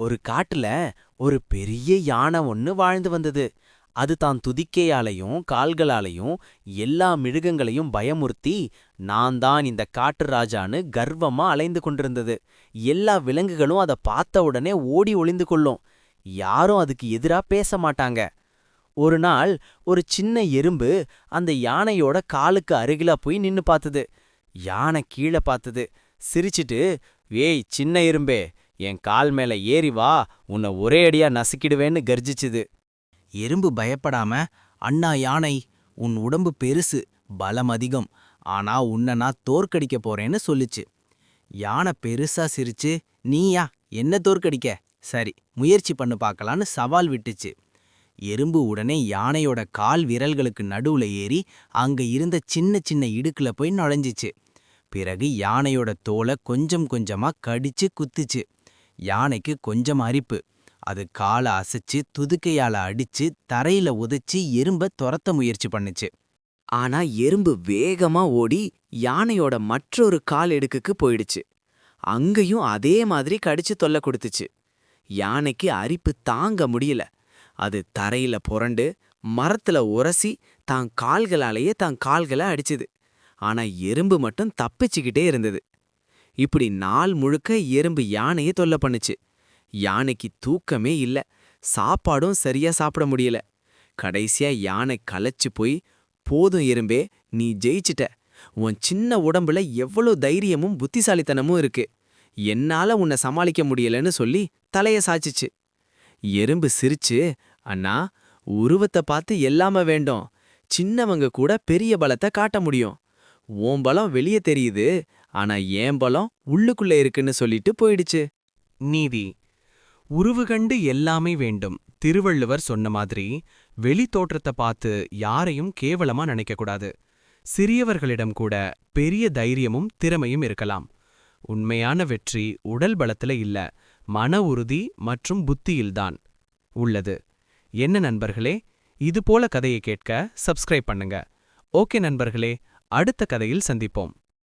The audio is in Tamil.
ஒரு காட்டுல ஒரு பெரிய யானை ஒன்னு வாழ்ந்து வந்தது. அது தான் துதிக்கையாலையும் கால்களாலையும் எல்லா மிருகங்களையும் பயமுறுத்தி நான் தான் இந்த காட்டு ராஜான்னு கர்வமா அலைந்து கொண்டிருந்தது. எல்லா விலங்குகளும் அத பார்த்த உடனே ஓடி ஒளிந்து கொள்ளும். யாரும் அதுக்கு எதிரா பேச மாட்டாங்க. ஒரு நாள் ஒரு சின்ன எறும்பு அந்த யானையோட காலுக்கு அருகிலா போய் நின்னு பார்த்தது. யானை கீழே பார்த்தது. சிரிச்சிட்டு ஏய் சின்ன எறும்பே என் கால் மேல ஏறி வா உன்னை ஒரே அடியா நசுக்கிடுவேன்னு கர்ஜிச்சுது. எறும்பு பயப்படாம அண்ணா யானை உன் உடம்பு பெருசு பலம் அதிகம் ஆனா உன்னை நான் தோற்கடிக்க போறேன்னு சொல்லுச்சு. யானை பெருசா சிரிச்சு நீயா என்ன தோற்கடிக்க? சரி முயற்சி பண்ணு பார்க்கலான்னு சவால் விட்டுச்சு. எறும்பு உடனே யானையோட கால் விரல்களுக்கு நடுவுல ஏறி அங்க இருந்த சின்ன சின்ன இடுக்குல போய் நுழைஞ்சிச்சு. பிறகு யானையோட தோலை கொஞ்சம் கொஞ்சமா கடிச்சு குத்துச்சு. யானைக்கு கொஞ்சம் அரிப்பு. அது காலை அசைச்சு துதுக்கையால அடிச்சு தரையில உதைச்சு எறும்ப துரத்த முயற்சி பண்ணுச்சு. ஆனா எறும்பு வேகமா ஓடி யானையோட மற்றொரு கால் எடுக்குக்கு போயிடுச்சு. அங்கேயும் அதே மாதிரி கடிச்சு தொல்லை கொடுத்துச்சு. யானைக்கு அரிப்பு தாங்க முடியல. அது தரையில புரண்டு மரத்துல உரசி தான் கால்களாலேயே தான் கால்களை அடிச்சுது. ஆனா எறும்பு மட்டும் தப்பிச்சுக்கிட்டே இருந்தது. இப்படி நாள் முழுக்க எறும்பு யானையை தொல்லை பண்ணுச்சு. யானைக்கு தூக்கமே இல்ல. சாப்பாடும் சரியா சாப்பிட முடியல. கடைசியா யானை களைச்சு போய் போதும் எறும்பே நீ ஜெயிச்சிட்ட. உன் சின்ன உடம்புல எவ்வளோ தைரியமும் புத்திசாலித்தனமும் இருக்கு. என்னால உன்னை சமாளிக்க முடியலன்னு சொல்லி தலைய சாச்சிச்சு எறும்பு சிரிச்சு அண்ணா உருவத்தை பார்த்து எல்லாம வேண்டும். சின்னவங்க கூட பெரிய பலத்தை காட்ட முடியும். உன் பலம் வெளியே தெரியுது. ஆனா ஏன் பலம் உள்ளுக்குள்ள இருக்குன்னு சொல்லிட்டு போயிடுச்சு. நீதி உருவு கண்டு எல்லாமே வேண்டும். திருவள்ளுவர் சொன்ன மாதிரி வெளி தோற்றத்தை பார்த்து யாரையும் கேவலமா நினைக்கக்கூடாது. சிறியவர்களிடம் கூட பெரிய தைரியமும் திறமையும் இருக்கலாம். உண்மையான வெற்றி உடல் பலத்துல இல்ல மன உறுதி மற்றும் புத்தியில்தான் உள்ளது. என்ன நண்பர்களே இது போல கதையை கேட்க சப்ஸ்கிரைப் பண்ணுங்க. ஓகே நண்பர்களே அடுத்த கதையில் சந்திப்போம்.